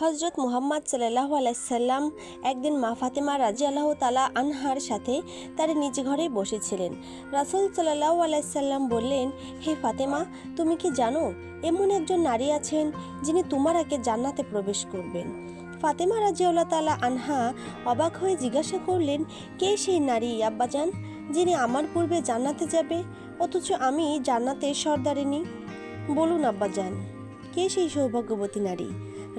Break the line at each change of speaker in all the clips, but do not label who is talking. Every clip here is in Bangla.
হজরত মুহাম্মদ সাল্লাহ আলাইসাল্লাম একদিন মা ফাতেমা রাজি আল্লাহ তালা আনহার সাথে তার নিজ ঘরেই বসেছিলেন। রাসুল সাল্লাহ আলাইসাল্লাম বললেন, হে ফাতেমা, তুমি কি জানো, এমন একজন নারী আছেন যিনি তোমার আগে জান্নাতে প্রবেশ করবেন? ফাতেমা রাজিউল্লাহ তালা আনহা অবাক হয়ে জিজ্ঞাসা করলেন, কে সেই নারী, আব্বাজান, যিনি আমার পূর্বে জান্নাতে যাবে? অথচ আমি জান্নাতে সর্দারিনী? বলুন, আব্বাজান, কে সেই সৌভাগ্যবতী নারী?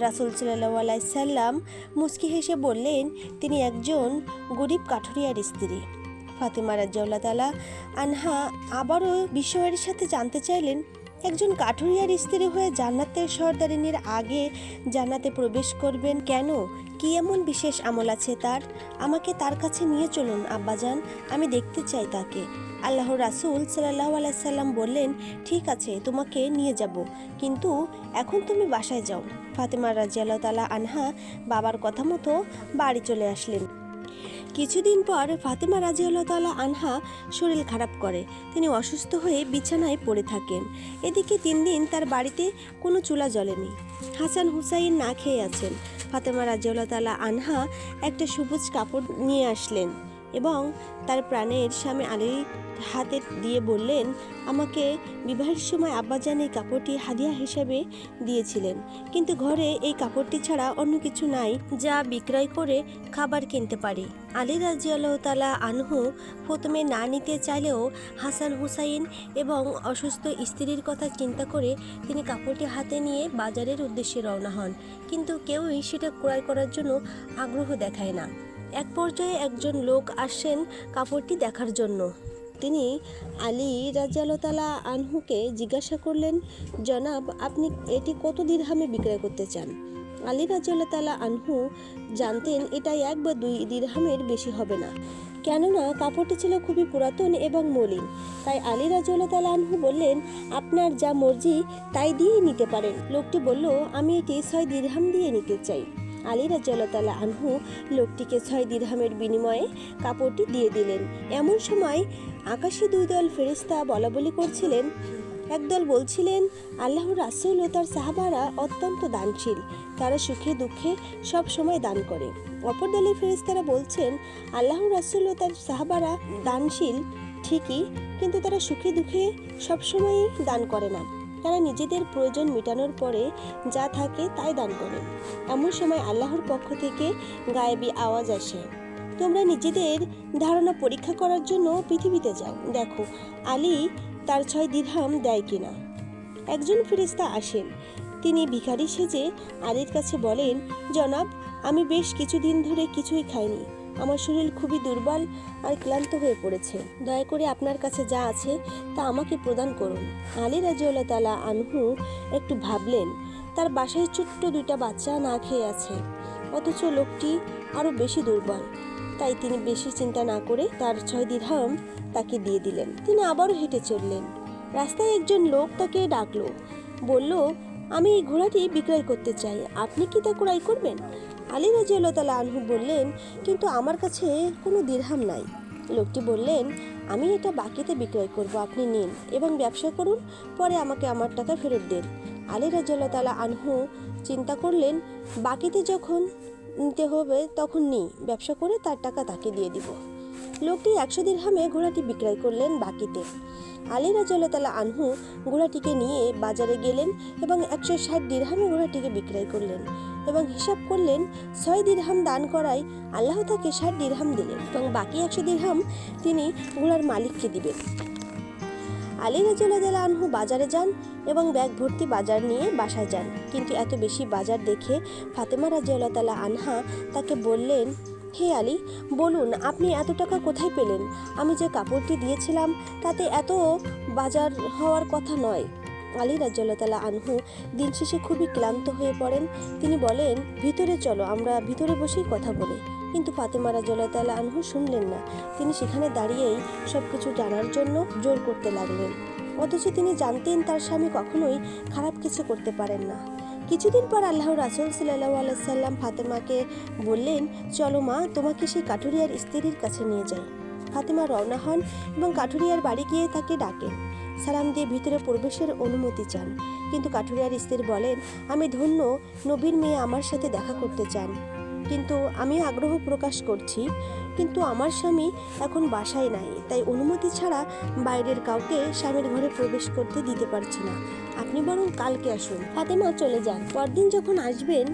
রাসুল সাল্লাহ সাল্লাম মুস্কি হেসে বললেন, তিনি একজন গরিব কাঠুরিয়ার স্ত্রী। ফাতেমা রাজ্জাউল্লাহ তালা আনহা আবারও বিস্ময়ের সাথে জানতে চাইলেন, একজন কাঠুরিয়ার স্ত্রী হয়ে জান্নাতের সর্দারিনীর আগে জান্নাতে প্রবেশ করবেন কেন? কি এমন বিশেষ আমল আছে তার? আমাকে তার কাছে নিয়ে চলুন, আব্বাজান, আমি দেখতে চাই তাকে। আল্লাহ রাসুল সাল্লাহ আলাইসাল্লাম বললেন, ঠিক আছে, তোমাকে নিয়ে যাব। কিন্তু এখন তুমি বাসায় যাও। ফাতেমা রাজিয়াল্লাহ তালা আনহা বাবার কথা মতো বাড়ি চলে আসলেন। কিছুদিন পর ফাতেমা রাজিউল্লাহ আনহা শরীর খারাপ করে। তিনি অসুস্থ হয়ে বিছানায় পড়ে থাকেন। এদিকে তিন দিন তার বাড়িতে কোনো চুলা জ্বলেনি। হাসান হুসাইন না খেয়ে আছেন। ফাতেমা রাজিউল্লাহ আনহা একটা সবুজ কাপড় নিয়ে আসলেন। এবং তার প্রাণের স্বামী আলীর হাতে দিয়ে বললেন, আমাকে বিবাহের সময় আব্বাজান এই কাপড়টি হাদিয়া হিসেবে দিয়েছিলেন। কিন্তু ঘরে এই কাপড়টি ছাড়া অন্য কিছু নাই যা বিক্রয় করে খাবার কিনতে পারি। আলী রাজিয়াল্লাহ তালা আনহু প্রথমে না নিতে চাইলেও হাসান হুসাইন এবং অসুস্থ স্ত্রীর কথা চিন্তা করে তিনি কাপড়টি হাতে নিয়ে বাজারের উদ্দেশ্যে রওনা হন। কিন্তু কেউই সেটা ক্রয় করার জন্য আগ্রহ দেখায় না। এক পর্যায়ে একজন লোক আসেন কাপড়টি দেখার জন্য। তিনি আলী রাজিয়ালতালা আনহুকে জিজ্ঞাসা করলেন, জনাব, আপনি এটি কত দিরহামে বিক্রয় করতে চান? আলী রাজিয়াল্লাহ তালা আনহু জানতেন এটা এক বা দুই দিরহামের বেশি হবে না। কেননা, কাপড়টি ছিল খুবই পুরাতন এবং মলিন। তাই আলী রাজিউল্লাহ আনহু বললেন, আপনার যা মর্জি, তাই দিয়েই নিতে পারেন। লোকটি বলল, আমি এটি ছয় দিরহাম দিয়ে নিতে চাই। আলী রাজিউল্লাহ আনহু লোকটিকে ছয় দিরহামের বিনিময়ে কাপড়টি দিয়ে দিলেন। এমন সময় আকাশে দুই দল ফেরিস্তা বলা বলি করছিলেন। একদল বলছিলেন, আল্লাহর রাসুল ও তার সাহাবারা অত্যন্ত দানশীল। তারা সুখে দুঃখে সব সময় দান করে। অপর দলের ফেরিস্তারা বলছেন আল্লাহ রাসুল ও তার সাহাবারা দানশীল ঠিকই, কিন্তু তারা সুখে দুঃখে সবসময়ই দান করে না। তারা নিজেদের প্রয়োজন মেটানোর পরে যা থাকে তাই দান করে এমন সময় আল্লাহর পক্ষ থেকে গায়েবী আওয়াজ আসে। তোমরা নিজেদের ধারণা পরীক্ষা করার জন্য পৃথিবীতে যাও। দেখো, আলী তার ছয় দিরহাম দেয় কিনা। একজন ফেরিস্তা আসেন। তিনি ভিখারি সেজে আলীর কাছে বলেন, জনাব, আমি বেশ কিছুদিন ধরে কিছুই খাইনি। আমার শরীর খুবই দুর্বল আর ক্লান্ত হয়ে পড়েছে। দয়া করে আপনার কাছে যা আছে তা আমাকে প্রদান করুন। আলী রাজিউল্লাহ তালা আনহু একটু ভাবলেন, তার বাসায় ছোট্ট দুইটা বাচ্চা না খেয়ে আছে, অথচ লোকটি আরও বেশি দুর্বল। তাই তিনি বেশি চিন্তা না করে তার ছয় দিরহাম তাকে দিয়ে দিলেন। তিনি আবারও হেঁটে চললেন। রাস্তায় একজন লোক তাকে ডাকলো। বলল, আমি এই ঘোড়াটি বিক্রয় করতে চাই। আপনি কি তা ক্রয় করবেন? আলী রাজিউল্লাহ তালা আনহু বললেন, কিন্তু আমার কাছে কোনো দীর্হাম নাই। লোকটি বললেন, আমি এটা বাকিতে বিক্রয় করব, আপনি নিন এবং ব্যবসা করুন, পরে আমাকে আমার টাকা ফেরত দেন। আলী রাজিউল্লাহ তালা আনহু চিন্তা করলেন, বাকিতে যখন নিতে হবে, তখন নিই, ব্যবসা করে তার টাকা তাকে দিয়ে দিব। লোকটি একশো দিরহামে ঘোড়াটি বিক্রয় করলেন বাকিতে। আলী রাজতালা আনহু ঘোড়াটিকে নিয়ে বাজারে গেলেন এবং একশো ষাট দিরহামে ঘোড়াটিকে বিক্রয় করলেন এবং হিসাব করলেন ছয় দিরহাম দান করায় আল্লাহ তাকে ষাট দিরহাম দিলেন এবং বাকি একশো দিরহাম তিনি ঘোড়ার মালিককে দিবেন। আলী রাজুল্লাহ আনহু বাজারে যান এবং ব্যাগ ভর্তি বাজার নিয়ে বাসায় যান। কিন্তু এত বেশি বাজার দেখে ফাতেমা রাজিউল্লাহ তালা আনহা তাকে বললেন হে আলী, বলুন, আপনি এত টাকা কোথায় পেলেন? আমি যে কাপড়টি দিয়েছিলাম, তাতে এত বাজার হওয়ার কথা নয়। আলী রাজ্লাহ তালা আনহু দিন শেষে খুবই ক্লান্ত হয়ে পড়েন। তিনি বলেন, ভিতরে চলো, আমরা ভিতরে বসেই কথা বলি। কিন্তু ফাতেমা রাজ্লাহ তালা আনহু শুনলেন না। তিনি সেখানে দাঁড়িয়েই সব কিছু জানার জন্য জোর করতে লাগলেন। অথচ তিনি জানতেন তার স্বামী কখনোই খারাপ কিছু করতে পারেন না। কিছুদিন পর আল্লাহ রাসুল সাল্লাহ আলাইসাল্লাম ফাতেমাকে বললেন, চলো মা, তোমাকে সেই কাঠুরিয়ার স্ত্রীর কাছে নিয়ে যাই। ফাতেমা রওনা হন এবং কাঠুরিয়ার বাড়ি গিয়ে তাকে ডাকেন। সালাম দিয়ে ভিতরে প্রবেশের অনুমতি চান। কিন্তু কাঠুরিয়ার স্ত্রী বলেন, আমি ধন্য, নবীর মেয়ে আমার সাথে দেখা করতে চান। কিন্তু আমি আগ্রহ প্রকাশ করছি, কিন্তু আমার স্বামী এখন বাসায় নাই, তাই অনুমতি ছাড়া বাইরের কাউকে স্বামীর ঘরে প্রবেশ করতে দিতে পারছি না। আপনি বরং কালকে আসুন। ফাতেমা চলে যান। পরদিন যখন আসবেন,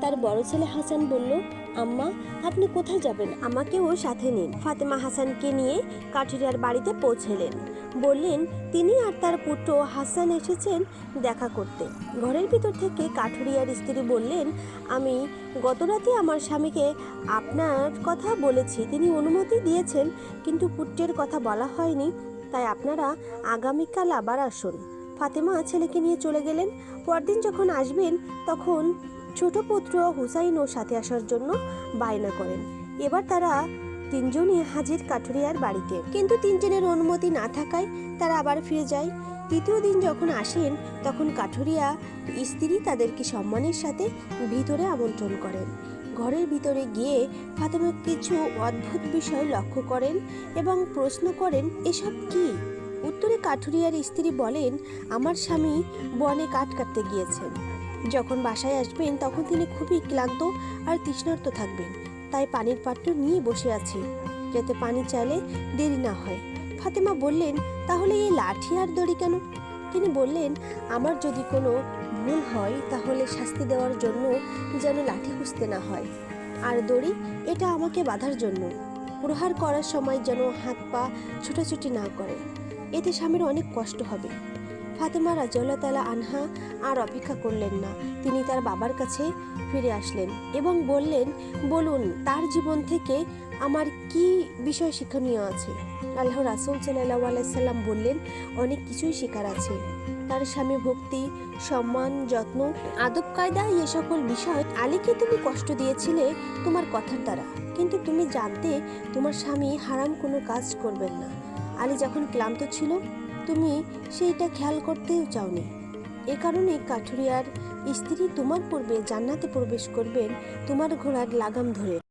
তার বড় ছেলে হাসান বলল আম্মা, আপনি কোথায় যাবেন? আমাকেও সাথে নিন। ফাতেমা হাসানকে নিয়ে কাঠুরিয়ার বাড়িতে পৌঁছলেন। বললেন, তিনি আর তার পুত্র হাসান এসেছেন দেখা করতে। ঘরের ভিতর থেকে কাঠুরিয়ার স্ত্রী বললেন, আমি গতরাতে আমার স্বামীকে আপনার কথা বলেছি। তিনি অনুমতি দিয়েছেন, কিন্তু পুত্রের কথা বলা হয়নি। তাই আপনারা আগামীকাল আবার আসুন। ফাতেমা ছেলেকে নিয়ে চলে গেলেন। পরদিন যখন আসবেন, তখন ছোট পুত্র হুসাইনও সাথে আসার জন্য বায়না করেন। এবার তারা তিনজনই হাজির কাঠুরিয়ার বাড়িতে। কিন্তু তিনজনের অনুমতি না থাকায় তারা আবার ফিরে যায়। তৃতীয় দিন যখন আসেন, তখন কাঠুরিয়া স্ত্রী তাদেরকে সম্মানের সাথে ভিতরে আমন্ত্রণ করেন। ঘরের ভিতরে গিয়ে ফাতেমা কিছু অদ্ভুত বিষয় লক্ষ্য করেন এবং প্রশ্ন করেন, এসব কি? উত্তরে কাঠুরিয়ার স্ত্রী বলেন, আমার স্বামী বনে কাঠ কাটতে গিয়েছেন। যখন বাসায় আসবেন, তখন তিনি খুবই ক্লান্ত আর তৃষ্ণার্ত থাকবেন। তাই পানির পাত্র নিয়ে বসে আছি, যাতে পানি চাইলে দেরি না হয়। ফাতেমা বললেন, তাহলে এই লাঠি আর দড়ি কেন? তিনি বললেন, আমার যদি কোনো ভুল হয়, তাহলে শাস্তি দেওয়ার জন্য যেন লাঠি খুঁজতে না হয়। আর দড়ি, এটা আমাকে বাঁধার জন্য। প্রহার করার সময় যেন হাত পা ছুটাছুটি না করে। এতে স্বামীর অনেক কষ্ট হবে। ফাতেমা রাজিউল্লাহ আনহা আর অপেক্ষা করলেন না। তিনি তার বাবার কাছে ফিরে আসলেন এবং বললেন, বলুন, তার জীবন থেকে আমার কি বিষয় শিক্ষণীয় আছে? আল্লাহ রাসুল সাল্লাহ আলাইসাল্লাম বললেন, অনেক কিছুই শেখার আছে। তার স্বামী ভক্তি, সম্মান, যত্ন, আদব কায়দা, এ সকল বিষয় আলীকে তুমি কষ্ট দিয়েছিলে তোমার কথার দ্বারা। কিন্তু তুমি জানতে তোমার স্বামী হারাম কোনো কাজ করবেন না। আলী যখন ক্লান্ত ছিল তুমি সেইটা খেয়াল করতেও চাওনি। এ কারণে কাঠুরিয়ার স্ত্রী তোমার পূর্বে জান্নাতে প্রবেশ করবেন তোমার ঘোড়ার লাগাম ধরে।